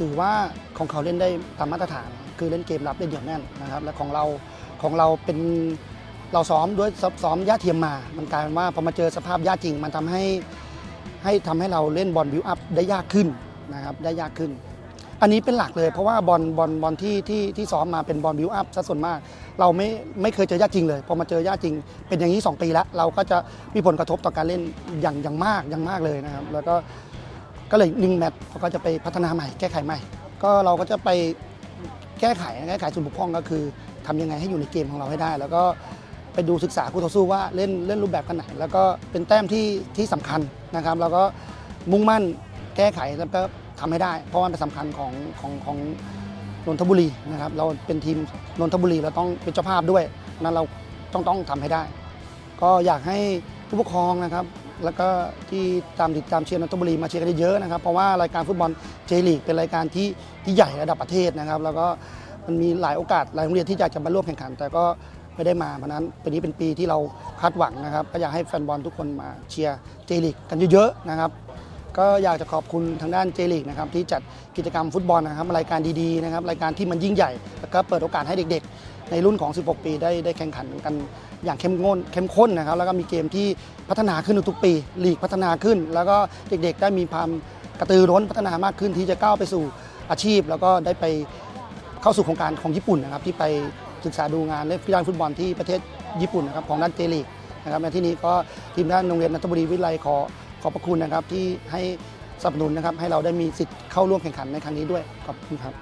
ถือว่าของเขาเล่นได้ตามมาตรฐาน คือเล่นเกมรับได้เหนียวแน่นนะครับ และของเราของเราเป็นเราซ้อมด้วยซ้อมซ้อมหญ้าเทียมมา มันกลายเป็นว่าพอมาเจอสภาพหญ้าจริง มันทำให้ให้ทำให้เราเล่นบอลบิวอัพได้ยากขึ้นนะครับได้ยากขึ้น อันนี้เป็นหลักเลยเพราะว่าบอลบอลบอลที่ที่ที่ซ้อมมาเป็นบอลบิวอัพซะส่วนมาก เราไม่ไม่เคยเจอย่าจริงเลยพอมาเจอย่าจริง เป็นอย่างนี้ 2 ปีแล้ว เราก็จะมีผลกระทบต่อการเล่นอย่างอย่างมากอย่างมากเลยนะครับ แล้วก็ ก็เลยนิ่งแมตช์เขาก็จะไปพัฒนาใหม่ แก้ไขใหม่ ก็เราก็จะไปแก้ไขแก้ไขส่วนบกพร่องก็คือทำยังไงให้อยู่ในเกมของเราให้ได้ แล้วก็ไปดูศึกษาคู่ต่อสู้ว่าเล่นเล่นรูปแบบกันไหน แล้วก็เป็นแต้มที่ที่สำคัญนะครับแล้วก็มุ่งมั่นแก้ไขแล้วก็ทำให้ได้ เพราะว่ามันเป็นสำคัญของของของนนทบุรีนะครับเราเป็นทีมนนทบุรีเราต้องเป็นเจ้าภาพด้วยนั้นเราต้องต้องทำให้ได้ ก็อยากให้ผู้ปกครองนะครับ แล้วก็ที่ตามติดตามเชียร์นนทบุรีมาเชียร์กันเยอะๆนะครับ เพราะว่ารายการฟุตบอลเจลีกเป็นรายการที่ที่ใหญ่ระดับประเทศนะครับ แล้วก็มันมีหลายโอกาสหลายโรงเรียนที่อยากจะมาร่วมแข่งขัน แต่ก็ไม่ได้มาเพราะนั้นปีนี้เป็นปีที่เราคาดหวังนะครับ ก็อยากให้แฟนบอลทุกคนมาเชียร์เจลีกกันเยอะๆนะครับก็อยากจะขอบคุณทางด้านเจลีกนะครับที่จัดกิจกรรมฟุตบอลนะครับรายการดีๆนะครับรายการที่มันยิ่งใหญ่ แล้วก็เปิดโอกาสให้เด็กๆ ในรุ่นของ 16 ปีได้ได้แข่งขันกันอย่างเข้มข้นเข้มข้นนะครับแล้วก็มีเกมที่พัฒนาขึ้นทุกปีลีกพัฒนาขึ้น แล้วก็เด็กๆได้มีความกระตือร้นพัฒนามากขึ้นที่จะก้าวไปสู่อาชีพ แล้วก็ได้ไปเข้าสู่โครงการของญี่ปุ่นนะครับที่ไปศึกษาดูงานเล่นกีฬาฟุตบอลที่ประเทศญี่ปุ่นนะครับของด้านเจลีกนะครับในที่นี้ก็ทีมด้านโรงเรียนนัทบุรีวิทยาลัยขอขอบพระคุณนะครับที่ให้สนับสนุนนะครับให้เราได้มีสิทธิ์เข้าร่วมแข่งขันในครั้งนี้ด้วยขอบคุณครับ